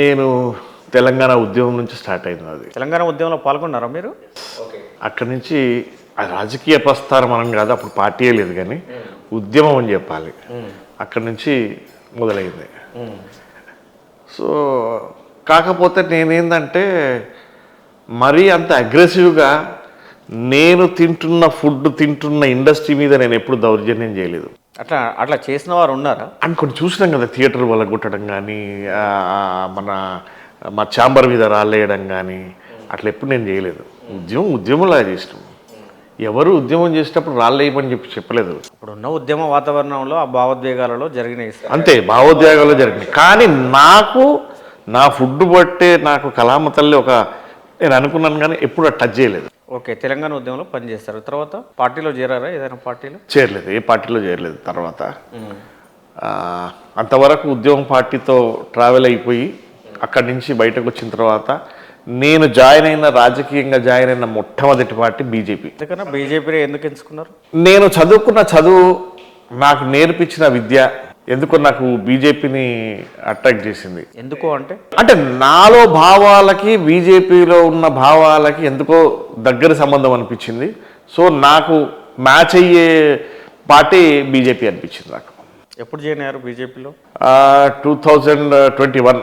నేను తెలంగాణ ఉద్యమం నుంచి స్టార్ట్ అయింది అది తెలంగాణ ఉద్యమంలో పాల్గొన్నారా మీరు? అక్కడి నుంచి ఆ రాజకీయ ప్రస్థానం మనం కాదు అప్పుడు పార్టీయే లేదు కానీ ఉద్యమం అని చెప్పాలి. అక్కడి నుంచి మొదలైంది. సో కాకపోతే నేనేందంటే మరీ అంత అగ్రెసివ్గా నేను తింటున్న ఫుడ్ తింటున్న ఇండస్ట్రీ మీద నేను ఎప్పుడు దౌర్జన్యం చేయలేదు. అట్లా అట్లా చేసిన వారు ఉన్నారా? అని కొన్ని చూసినాం కదా థియేటర్ వల్ల కొట్టడం కానీ మన మా ఛాంబర్ మీద రాళ్ళేయడం కానీ అట్లా ఎప్పుడు నేను చేయలేదు. ఉద్యమం ఉద్యమంలాగా చేసినాం. ఎవరు ఉద్యమం చేసేటప్పుడు రాళ్ళేయమని చెప్పి చెప్పలేదు. ఇప్పుడు ఉన్న ఉద్యమ వాతావరణంలో ఆ భావోద్వేగాలలో జరిగినాయి సార్. అంతే భావోద్వేగాలు జరిగినాయి కానీ నాకు నా ఫుడ్ బట్టే నాకు కలామ తల్లి ఒక నేను అనుకున్నాను కానీ ఎప్పుడు టచ్ చేయలేదు. ఓకే తెలంగాణ ఉద్యమంలో పనిచేస్తారు. తర్వాత పార్టీలో చేరారా? ఏదైనా పార్టీలో? చేరలేదు. ఏ పార్టీలో చేరలేదు తర్వాత. అంతవరకు ఉద్యమం పార్టీతో ట్రావెల్ అయిపోయి అక్కడి నుంచి బయటకు వచ్చిన తర్వాత నేను జాయిన్ అయిన రాజకీయంగా జాయిన్ అయిన మొట్టమొదటి పార్టీ బీజేపీ. ఎందుకన్నా? బీజేపీ ఎందుకు ఎంచుకున్నారు? నేను చదువుకున్న చదువు నాకు నేర్పించిన విద్య ఎందుకో నాకు బీజేపీని అట్రాక్ట్ చేసింది. ఎందుకు అంటే? అంటే నాలో భావాలకి బీజేపీలో ఉన్న భావాలకి ఎందుకో దగ్గర సంబంధం అనిపించింది. సో నాకు మ్యాచ్ అయ్యే పార్టీ బీజేపీ అనిపించింది నాకు. ఎప్పుడు జాయిన్ అయ్యారు బీజేపీలో? Two thousand twenty one.